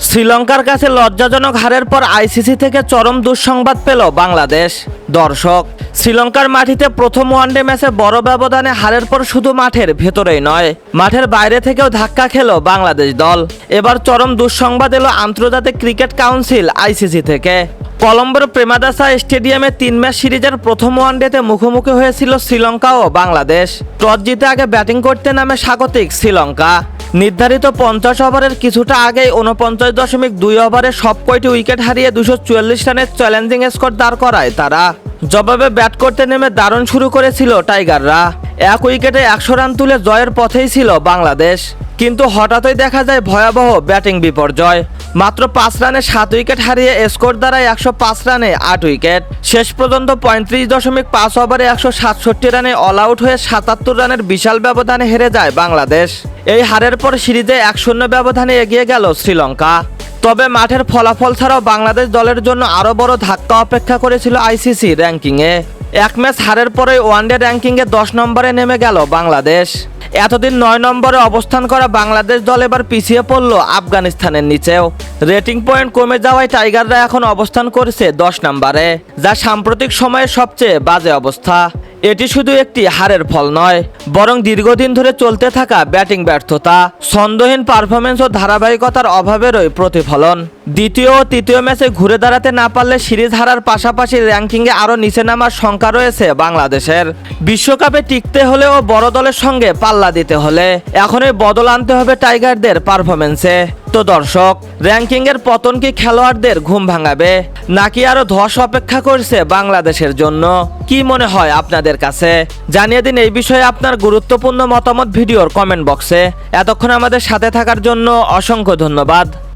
শ্রীলঙ্কার কাছে লজ্জাজনক হারের পর আইসিসি থেকে চরম দুঃসংবাদ পেল বাংলাদেশ। দর্শক, শ্রীলঙ্কার মাটিতে প্রথম ওয়ানডে ম্যাচে বড় ব্যবধানে হারের পর শুধু মাঠের ভেতরেই নয়, মাঠের বাইরে থেকেও ধাক্কা খেল বাংলাদেশ দল। এবার চরম দুঃসংবাদ এলো আন্তর্জাতিক ক্রিকেট কাউন্সিল আইসিসি থেকে। কলম্বোর প্রেমাদাসা স্টেডিয়ামে তিন ম্যাচ সিরিজের প্রথম ওয়ানডেতে মুখোমুখি হয়েছিল শ্রীলঙ্কা ও বাংলাদেশ। টস জিতে আগে ব্যাটিং করতে নামে স্বাগতিক শ্রীলঙ্কা। নির্ধারিত পঞ্চাশ ওভারের কিছুটা আগেই উনপঞ্চাশ দশমিক দুই ওভারে সব কয়টি উইকেট হারিয়ে দুশো চুয়াল্লিশ রানের চ্যালেঞ্জিং স্কোর দাঁড় করায় তারা। জবাবে ব্যাট করতে নেমে দারুণ শুরু করেছিল টাইগাররা। এক উইকেটে একশো রান তুলে জয়ের পথেই ছিল বাংলাদেশ। কিন্তু হঠাৎই দেখা যায় ভয়াবহ ব্যাটিং বিপর্যয়। মাত্র পাঁচ রানে সাত উইকেট হারিয়ে স্কোর দাঁড়ায় একশো পাঁচ রানে আট উইকেট। শেষ পর্যন্ত পঁয়ত্রিশ দশমিক পাঁচ ওভারে একশো সাতষট্টি রানে অল আউট হয়ে সাতাত্তর রানের বিশাল ব্যবধানে হেরে যায় বাংলাদেশ। এই হারের পর সিরিজে এক শূন্য ব্যবধানে এগিয়ে গেল শ্রীলঙ্কা। তবে মাঠের ফলাফল ছাড়াও বাংলাদেশ দলের জন্য আরও বড় ধাক্কা অপেক্ষা করেছিল আইসিসি র্যাঙ্কিংয়ে। এক ম্যাচ হারের পরে ওয়ানডে র্যাঙ্কিংয়ে দশ নম্বরে নেমে গেল বাংলাদেশ। এতদিন নয় নম্বরে অবস্থান করা বাংলাদেশ দল এবার পিছিয়ে পড়ল আফগানিস্তানের নিচেও। রেটিং পয়েন্ট কমে যাওয়ায় টাইগাররা এখন অবস্থান করেছে দশ নম্বরে, যা সাম্প্রতিক সময়ের সবচেয়ে বাজে অবস্থা। এটি শুধু একটি হারের ফল নয়, বরং দীর্ঘদিন ধরে চলতে থাকা ব্যাটিং ব্যর্থতা ছন্দহীন পারফরমেন্স ও ধারাবাহিকতার অভাবেরই প্রতিফলন। দ্বিতীয় ও তৃতীয় ম্যাচে ঘুরে দাঁড়াতে না পারলে সিরিজ হারার পাশাপাশি র্যাঙ্কিংয়ে আরও নিচে নামার শঙ্কা রয়েছে বাংলাদেশের। বিশ্বকাপে টিকতে হলে ও বড় দলের সঙ্গে পাল্লা দিতে হলে এখনই বদল আনতে হবে টাইগারদের পারফরমেন্সে দর্শক, র্যাঙ্কিংয়ের পতন কি খেলোয়াড়দের ঘুম ভাঙাবে। নাকি আরও ধস অপেক্ষা করছে বাংলাদেশের জন্য? কি মনে হয় আপনাদের কাছে? জানিয়ে দিন এই বিষয়ে আপনার গুরুত্বপূর্ণ মতামত ভিডিওর কমেন্ট বক্সে। এতক্ষণ আমাদের সাথে থাকার জন্য অসংখ্য ধন্যবাদ।